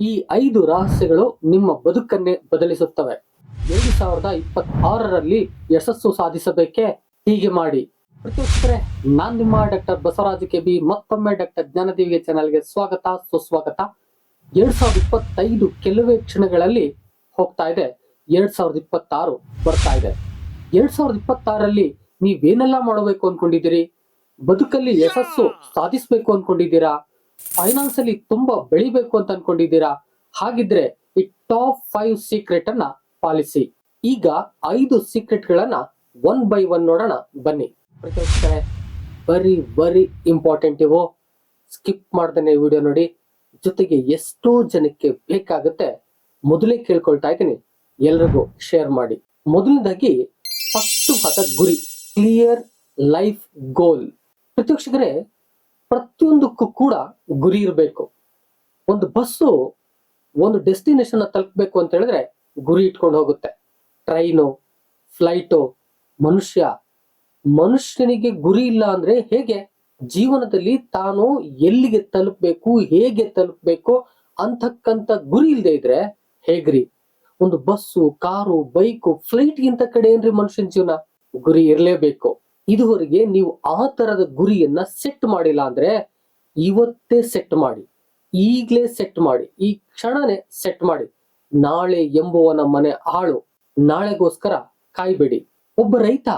ಈ ಐದು ರಹಸ್ಯಗಳು ನಿಮ್ಮ ಬದುಕನ್ನೇ ಬದಲಿಸುತ್ತವೆ. ಎರಡು ಸಾವಿರದ ಇಪ್ಪತ್ತಾರರಲ್ಲಿ ಯಶಸ್ಸು ಸಾಧಿಸಬೇಕೆ? ಹೀಗೆ ಮಾಡಿ. ಪ್ರತಿಯೊಬ್ಬರೇ, ನಾನ್ ನಿಮ್ಮ ಡಾಕ್ಟರ್ ಬಸವರಾಜ ಕೆ ಬಿ ಮತ್ತೊಮ್ಮೆ ಡಾಕ್ಟರ್ ಜ್ಞಾನದೇವಿಗೆ ಚಾನಲ್ಗೆ ಸ್ವಾಗತ, ಸುಸ್ವಾಗತ. ಎರಡ್ ಸಾವಿರದ ಇಪ್ಪತ್ತೈದು ಕೆಲವೇ ಕ್ಷಣಗಳಲ್ಲಿ ಹೋಗ್ತಾ ಇದೆ. ಎರಡ್ ಸಾವಿರದ ಇಪ್ಪತ್ತಾರು ಬರ್ತಾ ಇದೆ. ಎರಡ್ ಸಾವಿರದ ಇಪ್ಪತ್ತಾರಲ್ಲಿ ನೀವೇನೆಲ್ಲ ಮಾಡಬೇಕು ಅನ್ಕೊಂಡಿದ್ದೀರಿ? ಬದುಕಲ್ಲಿ ಯಶಸ್ಸು ಸಾಧಿಸಬೇಕು ಅನ್ಕೊಂಡಿದ್ದೀರಾ? ಫೈನಾನ್ಸ್ ಅಲ್ಲಿ ತುಂಬಾ ಬೆಳಿಬೇಕು ಅಂತ ಅನ್ಕೊಂಡಿದ್ದೀರಾ? ಹಾಗಿದ್ರೆ ಈ ಟಾಪ್ ಫೈವ್ ಸೀಕ್ರೆಟ್ ಅನ್ನ ಪಾಲಿಸಿ. ಈಗ ಐದು ಸೀಕ್ರೆಟ್ ಗಳನ್ನ ಒನ್ ಬೈ ಒನ್ ನೋಡೋಣ. ಬನ್ನಿ. ವೆರಿ ಬರಿ ಇಂಪಾರ್ಟೆಂಟ್ ಇವು. ಸ್ಕಿಪ್ ಮಾಡ್ದೇನೆ ವಿಡಿಯೋ ನೋಡಿ. ಜೊತೆಗೆ ಎಷ್ಟೋ ಜನಕ್ಕೆ ಬೇಕಾಗುತ್ತೆ ಮೊದಲೇ ಕೇಳ್ಕೊಳ್ತಾ ಇದ್ದೀನಿ. ಎಲ್ರಿಗೂ ಶೇರ್ ಮಾಡಿ. ಮೊದಲನೇದಾಗಿ ಹತ ಗುರಿ ಕ್ಲಿಯರ್ ಲೈಫ್ ಗೋಲ್ ಪ್ರತಿಯಕ್ಷಕರೇ ಪ್ರತಿಯೊಂದಕ್ಕೂ ಕೂಡ ಗುರಿ ಇರಬೇಕು. ಒಂದು ಬಸ್ಸು ಒಂದು ಡೆಸ್ಟಿನೇಷನ್ ತಲುಪಬೇಕು ಅಂತ ಹೇಳಿದ್ರೆ ಗುರಿ ಇಟ್ಕೊಂಡು ಹೋಗುತ್ತೆ. ಟ್ರೈನು ಫ್ಲೈಟು ಮನುಷ್ಯ. ಮನುಷ್ಯನಿಗೆ ಗುರಿ ಇಲ್ಲ ಅಂದ್ರೆ ಹೇಗೆ? ಜೀವನದಲ್ಲಿ ತಾನು ಎಲ್ಲಿಗೆ ತಲುಪಬೇಕು, ಹೇಗೆ ತಲುಪಬೇಕು ಅಂತಕ್ಕಂಥ ಗುರಿ ಇಲ್ಲದೆ ಇದ್ರೆ ಹೇಗ್ರಿ? ಒಂದು ಬಸ್ಸು, ಕಾರು, ಬೈಕು ಫ್ಲೈಟ್ ಗಿಂತ ಕಡೆ ಏನ್ರಿ ಮನುಷ್ಯನ ಜೀವನ? ಗುರಿ ಇರಲೇಬೇಕು. ಇದುವರೆಗೆ ನೀವು ಆ ತರದ ಗುರಿಯನ್ನ ಸೆಟ್ ಮಾಡಿಲ್ಲ ಅಂದ್ರೆ ಇವತ್ತೇ ಸೆಟ್ ಮಾಡಿ, ಈಗ್ಲೇ ಸೆಟ್ ಮಾಡಿ, ಈ ಕ್ಷಣನೇ ಸೆಟ್ ಮಾಡಿ. ನಾಳೆ ಎಂಬುವನ ಮನೆ ಆಳು, ನಾಳೆಗೋಸ್ಕರ ಕಾಯ್ಬೇಡಿ. ಒಬ್ಬ ರೈತ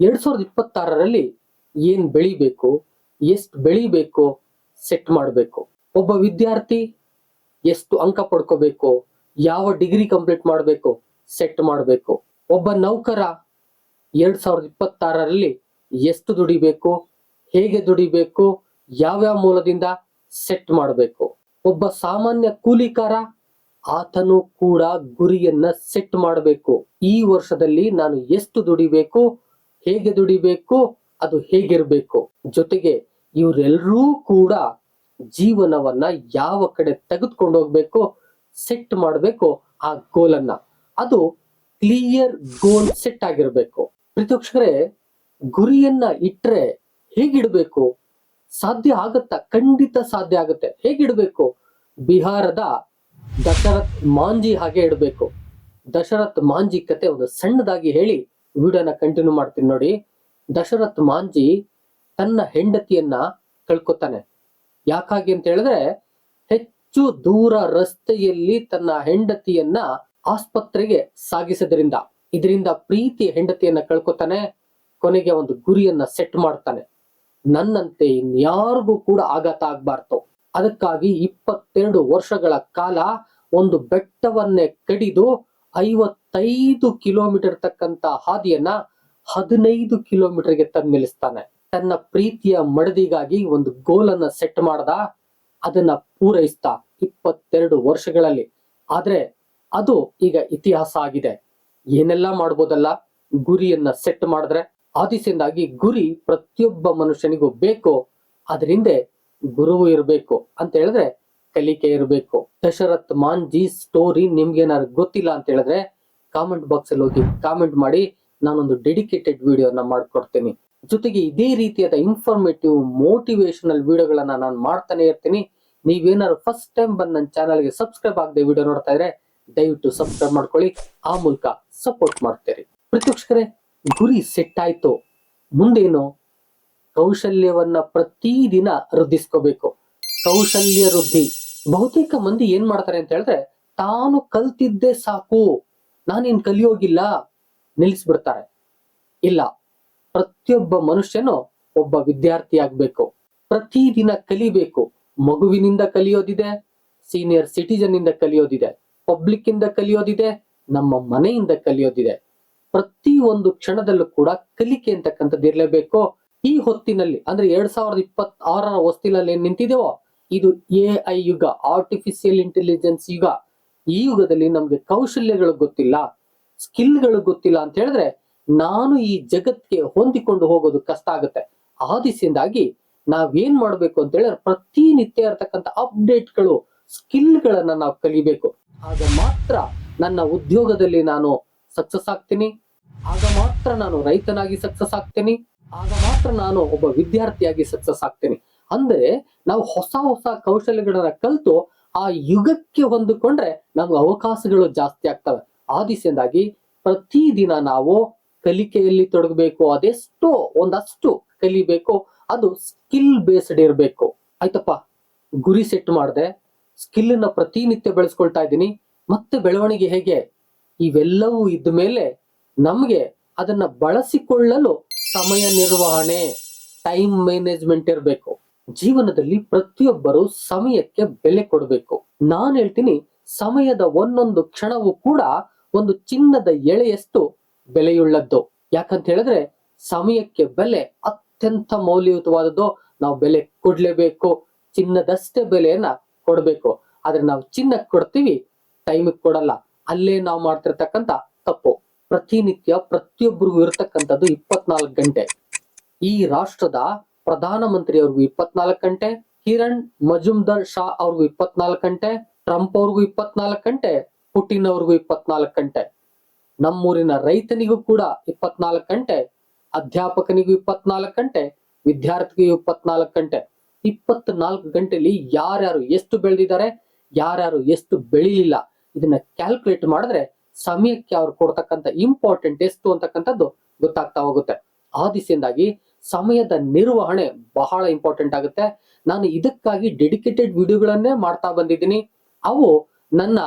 ಎರಡ್ ಸಾವಿರದ ಇಪ್ಪತ್ತಾರರಲ್ಲಿ ಏನ್ ಬೆಳಿಬೇಕು, ಎಷ್ಟು ಬೆಳಿಬೇಕು ಸೆಟ್ ಮಾಡಬೇಕು. ಒಬ್ಬ ವಿದ್ಯಾರ್ಥಿ ಎಷ್ಟು ಅಂಕ ಪಡ್ಕೋಬೇಕು, ಯಾವ ಡಿಗ್ರಿ ಕಂಪ್ಲೀಟ್ ಮಾಡಬೇಕು ಸೆಟ್ ಮಾಡಬೇಕು. ಒಬ್ಬ ನೌಕರ ಎರಡ್ ಸಾವಿರದ ಇಪ್ಪತ್ತಾರರಲ್ಲಿ ಎಷ್ಟು ದುಡಿಬೇಕು, ಹೇಗೆ ದುಡಿಬೇಕು, ಯಾವ್ಯಾವ ಮೂಲದಿಂದ ಸೆಟ್ ಮಾಡಬೇಕು. ಒಬ್ಬ ಸಾಮಾನ್ಯ ಕೂಲಿಕಾರ ಆತನು ಕೂಡ ಗುರಿಯನ್ನ ಸೆಟ್ ಮಾಡಬೇಕು. ಈ ವರ್ಷದಲ್ಲಿ ನಾನು ಎಷ್ಟು ದುಡಿಬೇಕು, ಹೇಗೆ ದುಡಿಬೇಕು, ಅದು ಹೇಗಿರ್ಬೇಕು. ಜೊತೆಗೆ ಇವರೆಲ್ಲರೂ ಕೂಡ ಜೀವನವನ್ನ ಯಾವ ಕಡೆ ತೆಗೆದುಕೊಂಡು ಹೋಗ್ಬೇಕು, ಸೆಟ್ ಮಾಡಬೇಕು ಆ ಗೋಲನ್ನ ಅದು ಕ್ಲಿಯರ್ ಗೋಲ್ ಸೆಟ್ ಆಗಿರ್ಬೇಕು. ಪ್ರತಿಪಕ್ಷರೇ ಗುರಿಯನ್ನ ಇಟ್ರೆ ಹೇಗಿಡಬೇಕು? ಸಾಧ್ಯ ಆಗತ್ತಾ? ಖಂಡಿತ ಸಾಧ್ಯ ಆಗುತ್ತೆ. ಹೇಗಿಡಬೇಕು? ಬಿಹಾರದ ದಶರಥ್ ಮಾಂಜಿ ಹಾಗೆ ಇಡಬೇಕು. ದಶರಥ್ ಮಾಂಜಿ ಕತೆ ಒಂದು ಸಣ್ಣದಾಗಿ ಹೇಳಿ ವಿಡಿಯೋನ ಕಂಟಿನ್ಯೂ ಮಾಡ್ತೀನಿ ನೋಡಿ. ದಶರಥ್ ಮಾಂಜಿ ತನ್ನ ಹೆಂಡತಿಯನ್ನ ಕಳ್ಕೊತಾನೆ. ಯಾಕಾಗಿ ಅಂತ ಹೇಳಿದ್ರೆ ಹೆಚ್ಚು ದೂರ ರಸ್ತೆಯಲ್ಲಿ ತನ್ನ ಹೆಂಡತಿಯನ್ನ ಆಸ್ಪತ್ರೆಗೆ ಸಾಗಿಸೋದ್ರಿಂದ. ಇದರಿಂದ ಪ್ರೀತಿ ಹೆಂಡತಿಯನ್ನ ಕಳ್ಕೊತಾನೆ, ಕೊನೆಗೆ ಒಂದು ಗುರಿಯನ್ನ ಸೆಟ್ ಮಾಡ್ತಾನೆ. ನನ್ನಂತೆ ಇನ್ಯಾರಿಗೂ ಕೂಡ ಆಘಾತ ಆಗ್ಬಾರ್ದು. ಅದಕ್ಕಾಗಿ ಇಪ್ಪತ್ತೆರಡು ವರ್ಷಗಳ ಕಾಲ ಒಂದು ಬೆಟ್ಟವನ್ನೇ ಕಡಿದು ಐವತ್ತೈದು ಕಿಲೋಮೀಟರ್ ತಕ್ಕಂತ ಹಾದಿಯನ್ನ ಹದಿನೈದು ಕಿಲೋಮೀಟರ್ಗೆ ತಂದು ನಿಲ್ಲಿಸ್ತಾನೆ ತನ್ನ ಪ್ರೀತಿಯ ಮಡದಿಗಾಗಿ ಒಂದು ಗೋಲನ್ನ ಸೆಟ್ ಮಾಡ್ದ, ಅದನ್ನ ಪೂರೈಸ್ತಾ ಇಪ್ಪತ್ತೆರಡು ವರ್ಷಗಳಲ್ಲಿ. ಆದ್ರೆ ಅದು ಈಗ ಇತಿಹಾಸ ಆಗಿದೆ. ಏನೆಲ್ಲ ಮಾಡ್ಬೋದಲ್ಲ? ಗುರಿಯನ್ನ ಸೆಟ್ ಮಾಡಿದ್ರೆ ಆದಿಸಿಂದಾಗಿ ಗುರಿ ಪ್ರತಿಯೊಬ್ಬ ಮನುಷ್ಯನಿಗೂ ಬೇಕು. ಅದರಿಂದ ಗುರುವು ಇರಬೇಕು ಅಂತ ಹೇಳಿದ್ರೆ ಕಲಿಕೆ ಇರಬೇಕು. ದಶರಥ್ ಮಾಂಜಿ ಸ್ಟೋರಿ ನಿಮ್ಗೆ ಏನಾದ್ರು ಗೊತ್ತಿಲ್ಲ ಅಂತ ಹೇಳಿದ್ರೆ ಕಾಮೆಂಟ್ ಬಾಕ್ಸ್ ಅಲ್ಲಿ ಹೋಗಿ ಕಾಮೆಂಟ್ ಮಾಡಿ, ನಾನೊಂದು ಡೆಡಿಕೇಟೆಡ್ ವಿಡಿಯೋನ ಮಾಡ್ಕೊಡ್ತೀನಿ. ಜೊತೆಗೆ ಇದೇ ರೀತಿಯಾದ ಇನ್ಫಾರ್ಮೇಟಿವ್ ಮೋಟಿವೇಶನಲ್ ವಿಡಿಯೋಗಳನ್ನ ನಾನು ಮಾಡ್ತಾನೆ ಇರ್ತೀನಿ. ನೀವೇನಾದ್ರು ಫಸ್ಟ್ ಟೈಮ್ ಬಂದ್ ನನ್ನ ಚಾನಲ್ಗೆ ಸಬ್ಸ್ಕ್ರೈಬ್ ಆಗದೆ ವಿಡಿಯೋ ನೋಡ್ತಾ ಇದ್ರೆ ದಯವಿಟ್ಟು ಸಬ್ಸ್ಕ್ರೈಬ್ ಮಾಡ್ಕೊಳ್ಳಿ, ಆ ಮೂಲಕ ಸಪೋರ್ಟ್ ಮಾಡ್ತೇವೆ ಪ್ರತಿಪಕ್ಷಕರೇ ಗುರಿ ಸೆಟ್ ಆಯ್ತು. ಮುಂದೇನು ಕೌಶಲ್ಯವನ್ನ ಪ್ರತಿದಿನ ವೃದ್ಧಿಸ್ಕೋಬೇಕು. ಕೌಶಲ್ಯ ವೃದ್ಧಿ. ಬಹುತೇಕ ಮಂದಿ ಏನ್ ಮಾಡ್ತಾರೆ ಅಂತ ಹೇಳಿದ್ರೆ, ತಾನು ಕಲ್ತಿದ್ದೆ ಸಾಕು. ನಾನೇನ್ ಕಲಿಯೋಗಿಲ್ಲ. ನಿಲ್ಲಿಸ್ಬಿಡ್ತಾರೆ ಇಲ್ಲ. ಪ್ರತಿಯೊಬ್ಬ ಮನುಷ್ಯನು ಒಬ್ಬ ವಿದ್ಯಾರ್ಥಿ ಆಗ್ಬೇಕು. ಪ್ರತಿದಿನ ಕಲಿಬೇಕು. ಮಗುವಿನಿಂದ ಕಲಿಯೋದಿದೆ ಸೀನಿಯರ್ ಸಿಟಿಜನ್ ಇಂದ ಕಲಿಯೋದಿದೆ. ಪಬ್ಲಿಕ್ ಇಂದ ಕಲಿಯೋದಿದೆ, ನಮ್ಮ ಮನೆಯಿಂದ ಕಲಿಯೋದಿದೆ. ಪ್ರತಿ ಒಂದು ಕ್ಷಣದಲ್ಲೂ ಕೂಡ ಕಲಿಕೆ ಅಂತಕ್ಕಂಥದ್ದು ಇರಲೇಬೇಕು. ಈ ಹೊತ್ತಿನಲ್ಲಿ, ಅಂದ್ರೆ ಎರಡ್ ಸಾವಿರದ ಇಪ್ಪತ್ ಆರರ ಹೊಸ್ತಿಲಲ್ಲಿ ಏನ್ ನಿಂತಿದೆವೋ, ಇದು ಎ ಐ ಯುಗ ಆರ್ಟಿಫಿಷಿಯಲ್ ಇಂಟೆಲಿಜೆನ್ಸ್ ಯುಗ. ಈ ಯುಗದಲ್ಲಿ ನಮ್ಗೆ ಕೌಶಲ್ಯಗಳು ಗೊತ್ತಿಲ್ಲ, ಸ್ಕಿಲ್ಗಳು ಗೊತ್ತಿಲ್ಲ ಅಂತ ಹೇಳಿದ್ರೆ, ನಾನು ಈ ಜಗತ್ಗೆ ಹೊಂದಿಕೊಂಡು ಹೋಗೋದು ಕಷ್ಟ ಆಗುತ್ತೆ. ಆ ದಿಸೆಯಿಂದಾಗಿ ನಾವೇನ್ ಮಾಡ್ಬೇಕು ಅಂತ ಹೇಳಿದ್ರೆ, ಪ್ರತಿನಿತ್ಯ ಗಳು ಅಪ್ಡೇಟ್ಗಳು ಸ್ಕಿಲ್ಗಳನ್ನ ನಾವು ಕಲಿಬೇಕು. ಆಗ ಮಾತ್ರ ನನ್ನ ಉದ್ಯೋಗದಲ್ಲಿ ನಾನು ಸಕ್ಸಸ್ ಆಗ್ತೀನಿ. ಆಗ ಮಾತ್ರ ನಾನು ರೈತನಾಗಿ ಸಕ್ಸಸ್ ಆಗ್ತೀನಿ. ಆಗ ಮಾತ್ರ ನಾನು ಒಬ್ಬ ವಿದ್ಯಾರ್ಥಿಯಾಗಿ ಸಕ್ಸಸ್ ಆಗ್ತೀನಿ. ಅಂದ್ರೆ ನಾವು ಹೊಸ ಹೊಸ ಕೌಶಲ್ಯಗಳನ್ನ ಕಲಿತು ಆ ಯುಗಕ್ಕೆ ಹೊಂದಿಕೊಂಡ್ರೆ ನಮ್ಗೆ ಅವಕಾಶಗಳು ಜಾಸ್ತಿ ಆಗ್ತವೆ. ಆ ದಿಸೆಯಿಂದಾಗಿ ಪ್ರತಿದಿನ ನಾವು ಕಲಿಕೆಯಲ್ಲಿ ತೊಡಗಬೇಕು. ಅದೆಷ್ಟೋ, ಒಂದಷ್ಟು ಕಲಿಬೇಕು. ಅದು ಸ್ಕಿಲ್ ಬೇಸ್ಡ್ ಇರಬೇಕು. ಆಯ್ತಪ್ಪ? ಗುರಿ ಸೆಟ್ ಮಾಡಿದೆ. ಸ್ಕಿಲ್ನ ಪ್ರತಿನಿತ್ಯ ಬೆಳೆಸ್ಕೊಳ್ತಾ ಇದ್ದೀನಿ. ಮತ್ತೆ ಬೆಳವಣಿಗೆ ಹೇಗೆ? ಇವೆಲ್ಲವೂ ಇದ್ದ ಮೇಲೆ ನಮ್ಗೆ ಅದನ್ನ ಬಳಸಿಕೊಳ್ಳಲು ಸಮಯ ನಿರ್ವಹಣೆ ಟೈಮ್ ಮ್ಯಾನೇಜ್ಮೆಂಟ್ ಇರಬೇಕು. ಜೀವನದಲ್ಲಿ ಪ್ರತಿಯೊಬ್ಬರು ಸಮಯಕ್ಕೆ ಬೆಲೆ ಕೊಡಬೇಕು. ನಾನು ಹೇಳ್ತೀನಿ, ಸಮಯದ ಒಂದೊಂದು ಕ್ಷಣವೂ ಕೂಡ ಒಂದು ಚಿನ್ನದ ಎಳೆಯಷ್ಟು ಬೆಲೆಯುಳ್ಳದ್ದು. ಯಾಕಂತ ಹೇಳಿದ್ರೆ, ಸಮಯಕ್ಕೆ ಬೆಲೆ ಅತ್ಯಂತ ಮೌಲ್ಯಯುತವಾದದ್ದು. ನಾವು ಬೆಲೆ ಕೊಡ್ಲೇಬೇಕು. ಚಿನ್ನದಷ್ಟೇ ಬೆಲೆಯನ್ನ ಕೊಡ್ಬೇಕು. ಆದ್ರೆ ನಾವು ಚಿನ್ನಕ್ ಕೊಡ್ತೀವಿ, ಟೈಮಿಗೆ ಕೊಡಲ್ಲ. ಅಲ್ಲೇ ನಾವು ಮಾಡ್ತಿರ್ತಕ್ಕಂತ ತಪ್ಪು. ಪ್ರತಿನಿತ್ಯ ಪ್ರತಿಯೊಬ್ಬರಿಗೂ ಇರತಕ್ಕಂಥದ್ದು ಇಪ್ಪತ್ನಾಲ್ಕು ಗಂಟೆ. ಈ ರಾಷ್ಟ್ರದ ಪ್ರಧಾನ ಮಂತ್ರಿಯವ್ರಿಗೂ ಇಪ್ಪತ್ನಾಲ್ಕು ಗಂಟೆ, ಕಿರಣ್, ಮಜುಮ್ದಾರ್ ಶಾ ಅವ್ರಿಗೂ ಇಪ್ಪತ್ನಾಲ್ಕು ಗಂಟೆ, ಟ್ರಂಪ್ ಅವ್ರಿಗೂ ಇಪ್ಪತ್ನಾಲ್ಕು ಗಂಟೆ, ಪುಟಿನ್ ಅವ್ರಿಗೂ ಇಪ್ಪತ್ನಾಲ್ಕು ಗಂಟೆ. ನಮ್ಮೂರಿನ ರೈತನಿಗೂ ಕೂಡ ಇಪ್ಪತ್ನಾಲ್ಕು ಗಂಟೆ, ಅಧ್ಯಾಪಕನಿಗೂ ಇಪ್ಪತ್ನಾಲ್ಕು ಗಂಟೆ, ವಿದ್ಯಾರ್ಥಿಗೂ ಇಪ್ಪತ್ನಾಲ್ಕು ಗಂಟೆ. ಇಪ್ಪತ್ನಾಲ್ಕು ಗಂಟೆಲಿ ಯಾರ್ಯಾರು ಎಷ್ಟು ಬೆಳೆದಿದ್ದಾರೆ, ಯಾರ್ಯಾರು ಎಷ್ಟು ಬೆಳೀಲಿಲ್ಲ, ಇದನ್ನ ಕ್ಯಾಲ್ಕುಲೇಟ್ ಮಾಡಿದ್ರೆ ಸಮಯಕ್ಕೆ ಅವ್ರು ಕೊಡ್ತಕ್ಕಂತ ಇಂಪಾರ್ಟೆಂಟ್ ಎಷ್ಟು ಅಂತಕ್ಕಂಥದ್ದು ಗೊತ್ತಾಗ್ತಾ ಹೋಗುತ್ತೆ. ಆ ದಿಸೆಯಿಂದಾಗಿ ಸಮಯದ ನಿರ್ವಹಣೆ ಬಹಳ ಇಂಪಾರ್ಟೆಂಟ್ ಆಗುತ್ತೆ. ನಾನು ಇದಕ್ಕಾಗಿ ಡೆಡಿಕೇಟೆಡ್ ವಿಡಿಯೋಗಳನ್ನೇ ಮಾಡ್ತಾ ಬಂದಿದ್ದೀನಿ. ಅವು ನನ್ನ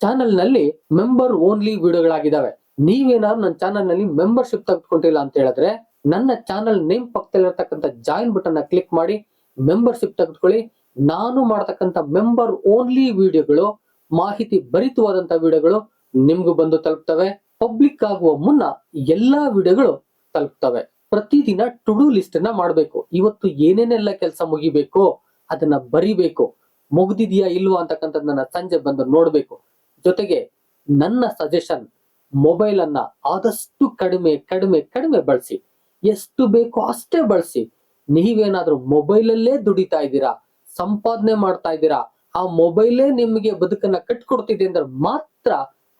ಚಾನೆಲ್ನಲ್ಲಿ ಮೆಂಬರ್ ಓನ್ಲಿ ವಿಡಿಯೋಗಳಾಗಿದ್ದಾವೆ ನೀವೇನಾದ್ರು ನನ್ನ ಚಾನೆಲ್ನಲ್ಲಿ ಮೆಂಬರ್ಶಿಪ್ ತೆಗೆದುಕೊಂಡಿಲ್ಲ ಅಂತ ಹೇಳಿದ್ರೆ ನನ್ನ ಚಾನೆಲ್ ನೇಮ್ ಪಕ್ಕದಲ್ಲಿರ್ತಕ್ಕಂಥ ಜಾಯಿನ್ ಬಟನ್ ಕ್ಲಿಕ್ ಮಾಡಿ ಮೆಂಬರ್ಶಿಪ್ ತೆಗೆದುಕೊಳ್ಳಿ. ನಾನು ಮಾಡ್ತಕ್ಕಂಥ ಮೆಂಬರ್ ಓನ್ಲಿ ವಿಡಿಯೋಗಳು ಮಾಹಿತಿ ಭರಿತವಾದಂಥ ವಿಡಿಯೋಗಳು ನಿಮ್ಗೂ ಬಂದು ತಲುಪ್ತವೆ. ಪಬ್ಲಿಕ್ ಆಗುವ ಮುನ್ನ ಎಲ್ಲಾ ವಿಡಿಯೋಗಳು ತಲುಪ್ತವೆ. ಪ್ರತಿದಿನ ಟು ಡೂ ಲಿಸ್ಟ್ ಅನ್ನ ಮಾಡಬೇಕು. ಇವತ್ತು ಏನೇನೆಲ್ಲ ಕೆಲಸ ಮುಗಿಬೇಕು, ಅದನ್ನ ಬರಿಬೇಕು, ಮುಗ್ದಿದ್ಯಾ ಇಲ್ವಾ ಅಂತಕ್ಕಂಥದ್ದನ್ನ ಸಂಜೆ ಬಂದು ನೋಡ್ಬೇಕು. ಜೊತೆಗೆ ನನ್ನ ಸಜೆಷನ್ ಮೊಬೈಲ್ ಅನ್ನ ಆದಷ್ಟು ಕಡಿಮೆ ಕಡಿಮೆ ಕಡಿಮೆ ಬಳಸಿ. ಎಷ್ಟು ಬೇಕೋ ಅಷ್ಟೇ ಬಳಸಿ. ನೀವೇನಾದ್ರೂ ಮೊಬೈಲ್ ಅಲ್ಲೇ ದುಡಿತಾ ಇದ್ದೀರಾ? ಸಂಪಾದನೆ ಮಾಡ್ತಾ ಇದ್ದೀರಾ? ಆ ಮೊಬೈಲೇ ನಿಮಗೆ ಬದುಕನ್ನ ಕಟ್ಕೊಡ್ತಿದೆ ಅಂದ್ರೆ ಮಾತ್ರ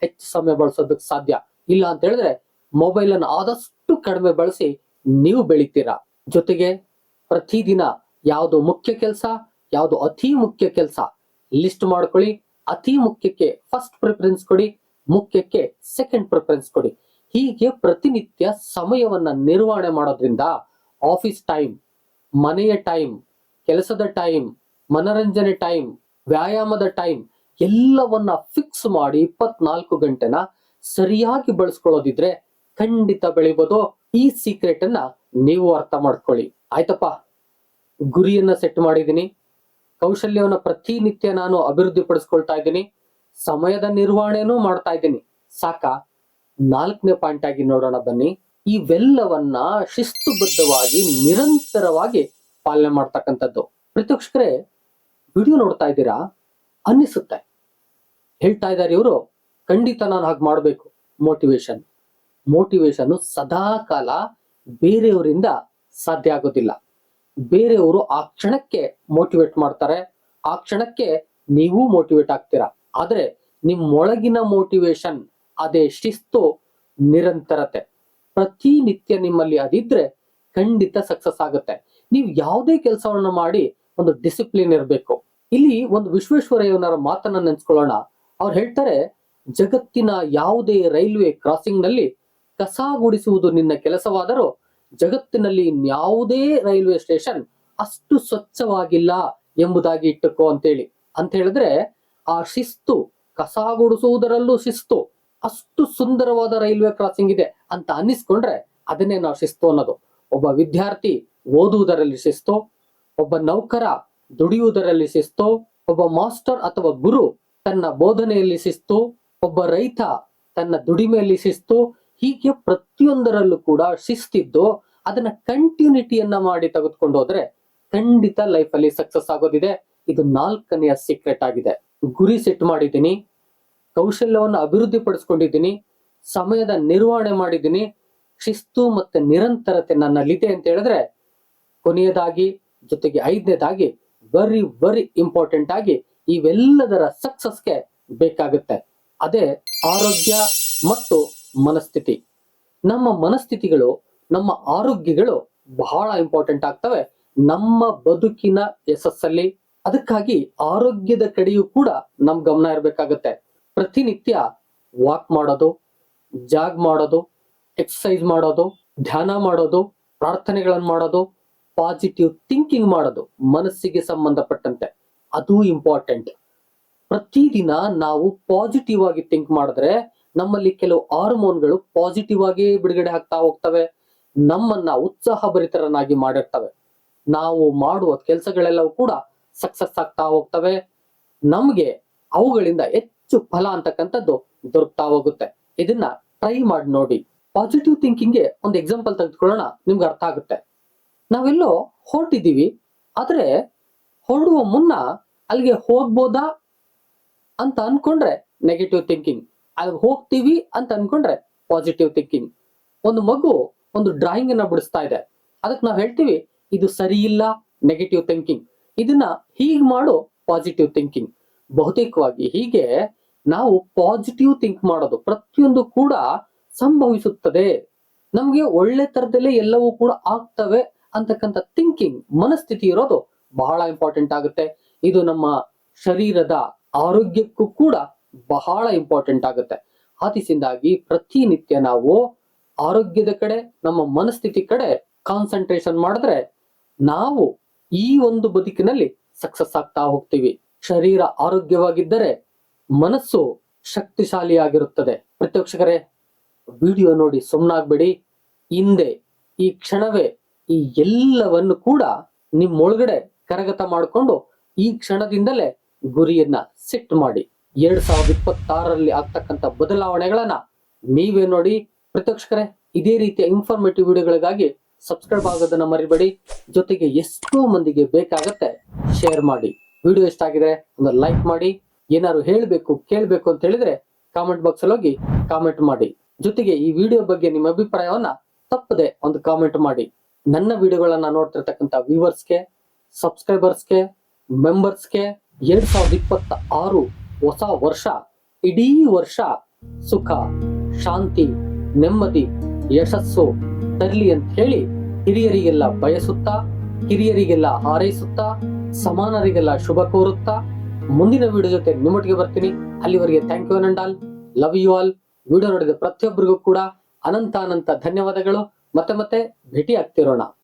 ಹೆಚ್ಚು ಸಮಯ ಬಳಸೋದಕ್ಕೆ ಸಾಧ್ಯ. ಇಲ್ಲ ಅಂತ ಹೇಳಿದ್ರೆ ಮೊಬೈಲ್ ಅನ್ನು ಆದಷ್ಟು ಕಡಿಮೆ ಬಳಸಿ ನೀವು ಬೆಳಿತೀರಾ? ಜೊತೆಗೆ ಪ್ರತಿದಿನ ಯಾವುದು ಮುಖ್ಯ ಕೆಲಸ, ಯಾವುದು ಅತಿ ಮುಖ್ಯ ಕೆಲಸ, ಲಿಸ್ಟ್ ಮಾಡ್ಕೊಳ್ಳಿ. ಅತಿ ಮುಖ್ಯಕ್ಕೆ ಫಸ್ಟ್ ಪ್ರಿಫರೆನ್ಸ್ ಕೊಡಿ, ಮುಖ್ಯಕ್ಕೆ ಸೆಕೆಂಡ್ ಪ್ರಿಫರೆನ್ಸ್ ಕೊಡಿ. ಹೀಗೆ ಪ್ರತಿನಿತ್ಯ ಸಮಯವನ್ನ ನಿರ್ವಹಣೆ ಮಾಡೋದ್ರಿಂದ ಆಫೀಸ್ ಟೈಮ್ ಮನೆಯ ಟೈಮ್ ಕೆಲಸದ ಟೈಮ್ ಮನರಂಜನೆ ಟೈಮ್ ವ್ಯಾಯಾಮದ ಟೈಮ್ ಎಲ್ಲವನ್ನ ಫಿಕ್ಸ್ ಮಾಡಿ ಇಪ್ಪತ್ನಾಲ್ಕು ಗಂಟೆನ ಸರಿಯಾಗಿ ಬಳಸ್ಕೊಳ್ಳೋದಿದ್ರೆ ಖಂಡಿತ ಬೆಳಿಬೋದು. ಈ ಸೀಕ್ರೆಟ್ ಅನ್ನ ನೀವು ಅರ್ಥ ಮಾಡ್ಕೊಳ್ಳಿ. ಆಯ್ತಪ್ಪ? ಗುರಿಯನ್ನ ಸೆಟ್ ಮಾಡಿದ್ದೀನಿ. ಕೌಶಲ್ಯವನ್ನ ಪ್ರತಿನಿತ್ಯ ನಾನು ಅಭಿವೃದ್ಧಿ ಪಡಿಸ್ಕೊಳ್ತಾ ಇದ್ದೀನಿ. ಸಮಯದ ನಿರ್ವಹಣೆನೂ ಮಾಡ್ತಾ ಇದ್ದೀನಿ. ಸಾಕ? ನಾಲ್ಕನೇ ಪಾಯಿಂಟ್ ಆಗಿ ನೋಡೋಣ ಬನ್ನಿ. ಇವೆಲ್ಲವನ್ನ ಶಿಸ್ತುಬದ್ಧವಾಗಿ ನಿರಂತರವಾಗಿ ಪಾಲನೆ ಮಾಡ್ತಕ್ಕಂಥದ್ದು. ಪ್ರತಿಪಕ್ಷಕರೇ ವಿಡಿಯೋ ನೋಡ್ತಾ ಇದ್ದೀರಾ? ಅನ್ನಿಸುತ್ತೆ. ಹೇಳ್ತಾ ಇದ್ದಾರೆ ಇವರು, ಖಂಡಿತ ನಾನು ಹಾಗೆ ಮಾಡಬೇಕು. ಮೋಟಿವೇಶನ್ ಮೋಟಿವೇಶನ್ ಸದಾ ಕಾಲ ಬೇರೆಯವರಿಂದ ಸಾಧ್ಯ ಆಗೋದಿಲ್ಲ. ಬೇರೆಯವರು ಆ ಕ್ಷಣಕ್ಕೆ ಮೋಟಿವೇಟ್ ಮಾಡ್ತಾರೆ. ಆ ಕ್ಷಣಕ್ಕೆ ನೀವು ಮೋಟಿವೇಟ್ ಆಗ್ತೀರಾ. ಆದ್ರೆ ನಿಮ್ಮೊಳಗಿನ ಮೋಟಿವೇಶನ್ ಅದೇ ಶಿಸ್ತು, ನಿರಂತರತೆ. ಪ್ರತಿನಿತ್ಯ ನಿಮ್ಮಲ್ಲಿ ಅದಿದ್ರೆ ಖಂಡಿತ ಸಕ್ಸಸ್ ಆಗುತ್ತೆ. ನೀವು ಯಾವುದೇ ಕೆಲಸವನ್ನ ಮಾಡಿ ಒಂದು ಡಿಸಿಪ್ಲಿನ್ ಇರಬೇಕು. ಇಲ್ಲಿ ಒಂದು ವಿಶ್ವೇಶ್ವರಯ್ಯನವರ ಮಾತನ್ನ ನೆನ್ಸ್ಕೊಳ್ಳೋಣ. ಅವ್ರು ಹೇಳ್ತಾರೆ, ಜಗತ್ತಿನ ಯಾವುದೇ ರೈಲ್ವೆ ಕ್ರಾಸಿಂಗ್ನಲ್ಲಿ ಕಸ ಗುಡಿಸುವುದು ನಿನ್ನ ಕೆಲಸವಾದರೂ ಜಗತ್ತಿನಲ್ಲಿ ಯಾವುದೇ ರೈಲ್ವೆ ಸ್ಟೇಷನ್ ಅಷ್ಟು ಸ್ವಚ್ಛವಾಗಿಲ್ಲ ಎಂಬುದಾಗಿ ಇಟ್ಟುಕೋ ಅಂತೇಳಿ. ಅಂತ ಹೇಳಿದ್ರೆ ಆ ಶಿಸ್ತು ಕಸ ಗುಡಿಸುವುದರಲ್ಲೂ ಶಿಸ್ತು ಅಷ್ಟು ಸುಂದರವಾದ ರೈಲ್ವೆ ಕ್ರಾಸಿಂಗ್ ಇದೆ ಅಂತ ಅನ್ನಿಸ್ಕೊಂಡ್ರೆ ಅದನ್ನೇ ನಾವು ಶಿಸ್ತು ಅನ್ನೋದು. ಒಬ್ಬ ವಿದ್ಯಾರ್ಥಿ ಓದುವುದರಲ್ಲಿ ಶಿಸ್ತು, ಒಬ್ಬ ನೌಕರ ದುಡಿಯುವುದರಲ್ಲಿ ಶಿಸ್ತು, ಒಬ್ಬ ಮಾಸ್ಟರ್ ಅಥವಾ ಗುರು ತನ್ನ ಬೋಧನೆಯಲ್ಲಿ ಶಿಸ್ತು, ಒಬ್ಬ ರೈತ ತನ್ನ ದುಡಿಮೆಯಲ್ಲಿ ಶಿಸ್ತು, ಹೀಗೆ ಪ್ರತಿಯೊಂದರಲ್ಲೂ ಕೂಡ ಶಿಸ್ತಿದ್ದು ಅದನ್ನ ಕಂಟಿನ್ಯೂಟಿಯನ್ನ ಮಾಡಿ ತೆಗೆದುಕೊಂಡು ಹೋದ್ರೆ ಖಂಡಿತ ಲೈಫ್ ಅಲ್ಲಿ ಸಕ್ಸಸ್ ಆಗೋದಿದೆ. ಇದು ನಾಲ್ಕನೆಯ ಸೀಕ್ರೆಟ್ ಆಗಿದೆ. ಗುರಿ ಸೆಟ್ ಮಾಡಿದ್ದೀನಿ. ಕೌಶಲ್ಯವನ್ನು ಅಭಿವೃದ್ಧಿ ಪಡಿಸ್ಕೊಂಡಿದ್ದೀನಿ ಸಮಯದ ನಿರ್ವಹಣೆ ಮಾಡಿದ್ದೀನಿ, ಶಿಸ್ತು ಮತ್ತೆ ನಿರಂತರತೆ ನನ್ನಲ್ಲಿದೆ ಅಂತ ಹೇಳಿದ್ರೆ ಕೊನೆಯದಾಗಿ, ಜೊತೆಗೆ ಐದನೇದಾಗಿ ವೆರಿ ವೆರಿ ಇಂಪಾರ್ಟೆಂಟ್ ಆಗಿ ಇವೆಲ್ಲದರ ಸಕ್ಸಸ್ಗೆ ಬೇಕಾಗುತ್ತೆ. ಅದೇ ಆರೋಗ್ಯ ಮತ್ತು ಮನಸ್ಥಿತಿ. ನಮ್ಮ ಮನಸ್ಥಿತಿಗಳು, ನಮ್ಮ ಆರೋಗ್ಯಗಳು ಬಹಳ ಇಂಪಾರ್ಟೆಂಟ್ ಆಗ್ತವೆ. ನಮ್ಮ ಬದುಕಿನ ಯಶಸ್ಸಲ್ಲಿ, ಅದಕ್ಕಾಗಿ ಆರೋಗ್ಯದ ಕಡೆಯೂ ಕೂಡ ನಮ್ ಗಮನ ಇರಬೇಕಾಗತ್ತೆ. ಪ್ರತಿನಿತ್ಯ ವಾಕ್ ಮಾಡೋದು ಜಾಗ್ ಮಾಡೋದು ಎಕ್ಸಸೈಸ್ ಮಾಡೋದು, ಧ್ಯಾನ ಮಾಡೋದು ಪ್ರಾರ್ಥನೆಗಳನ್ನು ಮಾಡೋದು ಪಾಸಿಟಿವ್ ಥಿಂಕಿಂಗ್ ಮಾಡೋದು ಮನಸ್ಸಿಗೆ ಸಂಬಂಧಪಟ್ಟಂತೆ. ಅದು ಇಂಪಾರ್ಟೆಂಟ್ ಪ್ರತಿದಿನ ನಾವು ಪಾಸಿಟಿವ್ ಆಗಿ ಥಿಂಕ್ ಮಾಡಿದ್ರೆ ನಮ್ಮಲ್ಲಿ ಕೆಲವು ಹಾರ್ಮೋನ್ಗಳು ಪಾಸಿಟಿವ್ ಆಗಿ ಬಿಡುಗಡೆ ಆಗ್ತಾ ಹೋಗ್ತವೆ. ನಮ್ಮನ್ನ ಉತ್ಸಾಹಭರಿತರನ್ನಾಗಿ ಮಾಡಿರ್ತವೆ. ನಾವು ಮಾಡುವ ಕೆಲಸಗಳೆಲ್ಲವೂ ಕೂಡ ಸಕ್ಸಸ್ ಆಗ್ತಾ ಹೋಗ್ತವೆ. ನಮಗೆ ಅವುಗಳಿಂದ ಹೆಚ್ಚು ಫಲ ಅಂತಕ್ಕಂಥದ್ದು ದೊರಕ್ತಾ ಹೋಗುತ್ತೆ. ಇದನ್ನ ಟ್ರೈ ಮಾಡಿ ನೋಡಿ. ಪಾಸಿಟಿವ್ ಥಿಂಕಿಂಗ್ಗೆ ಒಂದು ಎಕ್ಸಾಂಪಲ್ ತೆಗೆದುಕೊಳ್ಳೋಣ, ನಿಮ್ಗೆ ಅರ್ಥ ಆಗುತ್ತೆ. ನಾವೆಲ್ಲೋ ಹೊರಟಿದ್ದೀವಿ, ಆದ್ರೆ ಹೊರಡುವ ಮುನ್ನ ಅಲ್ಲಿಗೆ ಹೋಗ್ಬೋದಾ ಅಂತ ಅನ್ಕೊಂಡ್ರೆ ನೆಗೆಟಿವ್ ಥಿಂಕಿಂಗ್ ಅಲ್ಲಿ ಹೋಗ್ತೀವಿ ಅಂತ ಅನ್ಕೊಂಡ್ರೆ ಪಾಸಿಟಿವ್ ಥಿಂಕಿಂಗ್ ಒಂದು ಮಗು ಒಂದು ಡ್ರಾಯಿಂಗ್ ಅನ್ನ ಬಿಡಿಸ್ತಾ ಇದೆ. ಅದಕ್ಕೆ ನಾವು ಹೇಳ್ತೀವಿ, ಇದು ಸರಿ ಇಲ್ಲ ನೆಗೆಟಿವ್ ಥಿಂಕಿಂಗ್ ಇದನ್ನ ಹೀಗ್ ಮಾಡು ಪಾಸಿಟಿವ್ ಥಿಂಕಿಂಗ್ ಬಹುತೇಕವಾಗಿ ಹೀಗೆ ನಾವು ಪಾಸಿಟಿವ್ ಥಿಂಕ್ ಮಾಡೋದು ಪ್ರತಿಯೊಂದು ಕೂಡ ಸಂಭವಿಸುತ್ತದೆ. ನಮ್ಗೆ ಒಳ್ಳೆ ತರದಲ್ಲೇ ಎಲ್ಲವೂ ಕೂಡ ಆಗ್ತವೆ ಅಂತಕ್ಕಂಥ ಥಿಂಕಿಂಗ್ ಮನಸ್ಥಿತಿ ಇರೋದು ಬಹಳ ಇಂಪಾರ್ಟೆಂಟ್ ಆಗುತ್ತೆ. ಇದು ನಮ್ಮ ಶರೀರದ ಆರೋಗ್ಯಕ್ಕೂ ಕೂಡ ಬಹಳ ಇಂಪಾರ್ಟೆಂಟ್ ಆಗುತ್ತೆ. ಆತಿಸಿಂದಾಗಿ ಪ್ರತಿನಿತ್ಯ ನಾವು ಆರೋಗ್ಯದ ಕಡೆ, ನಮ್ಮ ಮನಸ್ಥಿತಿ ಕಡೆ ಕಾನ್ಸಂಟ್ರೇಷನ್ ಮಾಡಿದ್ರೆ ನಾವು ಈ ಒಂದು ಬದುಕಿನಲ್ಲಿ ಸಕ್ಸಸ್ ಆಗ್ತಾ ಹೋಗ್ತೀವಿ. ಶರೀರ ಆರೋಗ್ಯವಾಗಿದ್ದರೆ ಮನಸ್ಸು ಶಕ್ತಿಶಾಲಿಯಾಗಿರುತ್ತದೆ. ಪ್ರತ್ಯಕ್ಷಕರೇ ವಿಡಿಯೋ ನೋಡಿ ಸುಮ್ಮನಾಗ್ಬೇಡಿ ಹಿಂದೆ, ಈ ಕ್ಷಣವೇ, ಈ ಎಲ್ಲವನ್ನು ಕೂಡ ನಿಮ್ಮೊಳಗಡೆ ಕರಗತ ಮಾಡಿಕೊಂಡು, ಈ ಕ್ಷಣದಿಂದಲೇ ಗುರಿಯನ್ನ ಸೆಟ್ ಮಾಡಿ. ಎರಡ್ ಸಾವಿರದ ಇಪ್ಪತ್ತಾರರಲ್ಲಿ ಆಗ್ತಕ್ಕಂಥ ಬದಲಾವಣೆಗಳನ್ನ ನೀವೇ ನೋಡಿ. ಪ್ರತ್ಯಕ್ಷಕರೇ, ಇದೇ ರೀತಿಯ ಇನ್ಫಾರ್ಮೇಟಿವ್ ವಿಡಿಯೋಗಳಿಗಾಗಿ ಸಬ್ಸ್ಕ್ರೈಬ್ ಆಗೋದನ್ನ ಮರಿಬೇಡಿ. ಜೊತೆಗೆ ಎಷ್ಟೋ ಮಂದಿಗೆ ಬೇಕಾಗತ್ತೆ ಶೇರ್ ಮಾಡಿ. ವಿಡಿಯೋ ಇಷ್ಟ ಆಗಿದ್ರೆ ಒಂದು ಲೈಕ್ ಮಾಡಿ. ಏನಾದ್ರು ಹೇಳಬೇಕು, ಕೇಳಬೇಕು ಅಂತ ಹೇಳಿದ್ರೆ ಕಾಮೆಂಟ್ ಬಾಕ್ಸ್ ಅಲ್ಲಿ ಹೋಗಿ ಕಾಮೆಂಟ್ ಮಾಡಿ. ಜೊತೆಗೆ ಈ ವಿಡಿಯೋ ಬಗ್ಗೆ ನಿಮ್ಮ ಅಭಿಪ್ರಾಯವನ್ನ ತಪ್ಪದೆ ಒಂದು ಕಾಮೆಂಟ್ ಮಾಡಿ. ನನ್ನ ವಿಡಿಯೋಗಳನ್ನ ನೋಡ್ತಿರ್ತಕ್ಕಂಥ ವ್ಯೂವರ್ಸ್ಗೆ ಸಬ್ಸ್ಕ್ರೈಬರ್ಸ್ಗೆ ಮೆಂಬರ್ಸ್ಗೆ ಎರಡ್ ಸಾವಿರದ ಇಪ್ಪತ್ತ ಆರು ಹೊಸ ವರ್ಷ, ಇಡೀ ವರ್ಷ ಸುಖ, ಶಾಂತಿ, ನೆಮ್ಮದಿ, ಯಶಸ್ಸು ತರಲಿ ಅಂತ ಹೇಳಿ ಹಿರಿಯರಿಗೆಲ್ಲ ಬಯಸುತ್ತಾ, ಹಿರಿಯರಿಗೆಲ್ಲ ಹಾರೈಸುತ್ತಾ, ಸಮಾನರಿಗೆಲ್ಲ ಶುಭ ಕೋರುತ್ತಾ ಮುಂದಿನ ವಿಡಿಯೋ ಜೊತೆ ನಿಮ್ಮೊಟ್ಟಿಗೆ ಬರ್ತೀನಿ. ಅಲ್ಲಿವರೆಗೆ thank you all love you all video ನೋಡಿದ ಪ್ರತಿಯೊಬ್ಬರಿಗೂ ಕೂಡ ಅನಂತ ಅನಂತ ಧನ್ಯವಾದಗಳು. ಮತ್ತೆ ಮತ್ತೆ ಭೇಟಿ ಆಗ್ತಿರೋಣ